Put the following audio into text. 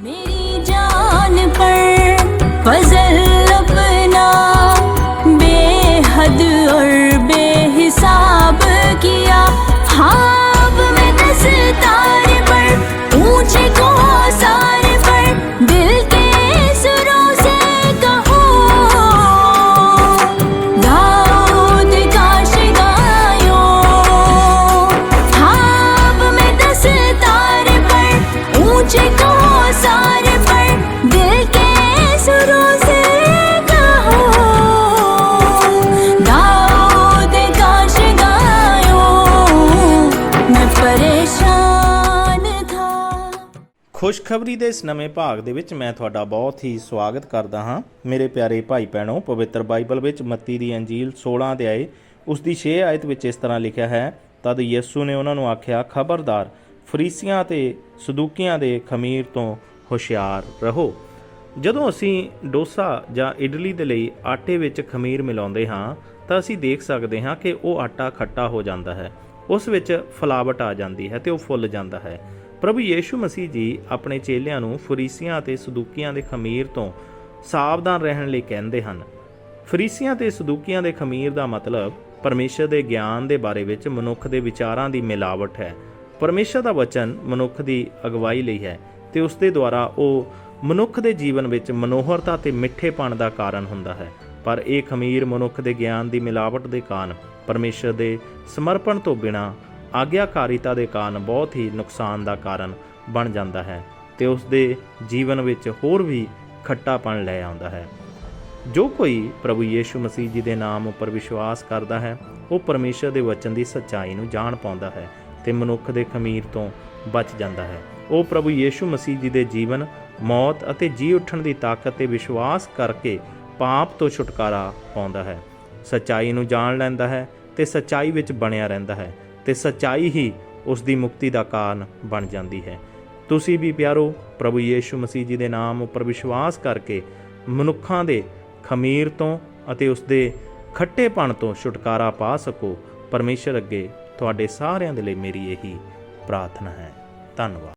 Me ਖੁਸ਼ਖਬਰੀ ਦੇ ਇਸ ਨਵੇਂ ਭਾਗ ਦੇ ਵਿੱਚ ਮੈਂ ਤੁਹਾਡਾ ਬਹੁਤ ਹੀ ਸਵਾਗਤ ਕਰਦਾ ਹਾਂ। ਮੇਰੇ ਪਿਆਰੇ ਭਾਈ ਭੈਣੋ, ਪਵਿੱਤਰ ਬਾਈਬਲ ਵਿੱਚ ਮੱਤੀ ਦੀ ਅੰਜੀਲ 16 ਅਧਿਆਏ ਉਸ ਦੀ 6 ਆਇਤ ਵਿੱਚ ਇਸ ਤਰ੍ਹਾਂ ਲਿਖਿਆ ਹੈ, ਤਦ ਯਿਸੂ ਨੇ ਉਹਨਾਂ ਨੂੰ ਆਖਿਆ, ਖਬਰਦਾਰ, ਫਰੀਸੀਆਂ ਤੇ ਸਦੂਕੀਆਂ ਦੇ ਖਮੀਰ ਤੋਂ ਹੁਸ਼ਿਆਰ ਰਹੋ। ਜਦੋਂ ਅਸੀਂ ਡੋਸਾ ਜਾਂ ਇਡਲੀ ਦੇ ਲਈ ਆਟੇ ਵਿੱਚ ਖਮੀਰ ਮਿਲਾਉਂਦੇ ਹਾਂ, ਤਾਂ ਅਸੀਂ ਦੇਖ ਸਕਦੇ ਹਾਂ ਕਿ ਉਹ ਆਟਾ ਖੱਟਾ ਹੋ ਜਾਂਦਾ ਹੈ, ਉਸ ਵਿੱਚ ਫਲਾਵਟ ਆ ਜਾਂਦੀ ਹੈ ਤੇ ਉਹ ਫੁੱਲ ਜਾਂਦਾ ਹੈ। ਪ੍ਰਭੂ ਯੀਸ਼ੂ ਮਸੀਹ ਜੀ ਆਪਣੇ ਚੇਲਿਆਂ ਨੂੰ ਫਰੀਸੀਆਂ ਅਤੇ ਸਦੂਕੀਆਂ ਦੇ ਖਮੀਰ ਤੋਂ ਸਾਵਧਾਨ ਰਹਿਣ ਲਈ ਕਹਿੰਦੇ ਹਨ। ਫਰੀਸੀਆਂ ਤੇ ਸਦੂਕੀਆਂ ਦੇ ਖਮੀਰ ਦਾ ਮਤਲਬ ਪਰਮੇਸ਼ਰ ਦੇ ਗਿਆਨ ਦੇ ਬਾਰੇ ਵਿੱਚ ਮਨੁੱਖ ਦੇ ਵਿਚਾਰਾਂ ਦੀ ਮਿਲਾਵਟ ਹੈ। ਪਰਮੇਸ਼ਰ ਦਾ ਵਚਨ ਮਨੁੱਖ ਦੀ ਅਗਵਾਈ ਲਈ ਹੈ ਤੇ ਉਸ ਦੇ ਦੁਆਰਾ ਉਹ ਮਨੁੱਖ ਦੇ ਜੀਵਨ ਵਿੱਚ ਮਨੋਹਰਤਾ ਤੇ ਮਿੱਠੇਪਣ ਦਾ ਕਾਰਨ ਹੁੰਦਾ ਹੈ। ਪਰ ਇਹ ਖਮੀਰ ਮਨੁੱਖ ਦੇ ਗਿਆਨ ਦੀ ਮਿਲਾਵਟ ਦੇ ਕਾਰਨ ਪਰਮੇਸ਼ਰ ਦੇ ਸਮਰਪਣ ਤੋਂ ਬਿਨਾ ਆਗਿਆਕਾਰੀਤਾ ਦੇ ਕਾਰਨ ਬਹੁਤ ਹੀ ਨੁਕਸਾਨ ਦਾ ਕਾਰਨ ਬਣ ਜਾਂਦਾ ਹੈ ਤੇ ਉਸ ਦੇ ਜੀਵਨ ਵਿੱਚ ਹੋਰ ਵੀ ਖੱਟਾਪਣ ਲੈ ਆਉਂਦਾ ਹੈ। ਜੋ ਕੋਈ ਪ੍ਰਭੂ ਯੀਸ਼ੂ ਮਸੀਹ ਜੀ ਦੇ ਨਾਮ ਉੱਪਰ ਵਿਸ਼ਵਾਸ ਕਰਦਾ ਹੈ, ਉਹ ਪਰਮੇਸ਼ਰ ਦੇ ਵਚਨ ਦੀ ਸੱਚਾਈ ਨੂੰ ਜਾਣ ਪਾਉਂਦਾ ਹੈ ਤੇ ਮਨੁੱਖ ਦੇ ਖਮੀਰ ਤੋਂ ਬਚ ਜਾਂਦਾ ਹੈ। ਉਹ ਪ੍ਰਭੂ ਯੀਸ਼ੂ ਮਸੀਹ ਜੀ ਦੇ ਜੀਵਨ, ਮੌਤ ਅਤੇ ਜੀ ਉੱਠਣ ਦੀ ਤਾਕਤ ਤੇ ਵਿਸ਼ਵਾਸ ਕਰਕੇ ਪਾਪ ਤੋਂ ਛੁਟਕਾਰਾ ਪਾਉਂਦਾ ਹੈ। ਸੱਚਾਈ ਨੂੰ ਜਾਣ ਲੈਂਦਾ ਹੈ ਤੇ ਸੱਚਾਈ ਵਿੱਚ ਬਣਿਆ ਰਹਿੰਦਾ ਹੈ। ਤੇ ਸੱਚਾਈ ਹੀ ਉਸ ਦੀ ਮੁਕਤੀ ਦਾ ਕਾਰਨ ਬਣ ਜਾਂਦੀ ਹੈ। ਤੁਸੀਂ ਵੀ ਪਿਆਰੋ, ਪ੍ਰਭੂ ਯੀਸ਼ੂ ਮਸੀਹ ਜੀ ਦੇ ਨਾਮ ਉੱਪਰ ਵਿਸ਼ਵਾਸ ਕਰਕੇ ਮਨੁੱਖਾਂ ਦੇ ਖਮੀਰ ਤੋਂ ਅਤੇ ਉਸ ਦੇ ਖੱਟੇਪਣ ਤੋਂ ਛੁਟਕਾਰਾ ਪਾ ਸਕੋ। ਪਰਮੇਸ਼ਰ ਅੱਗੇ ਤੁਹਾਡੇ ਸਾਰਿਆਂ ਦੇ ਲਈ ਮੇਰੀ ਇਹੀ ਪ੍ਰਾਰਥਨਾ ਹੈ। ਧੰਨਵਾਦ।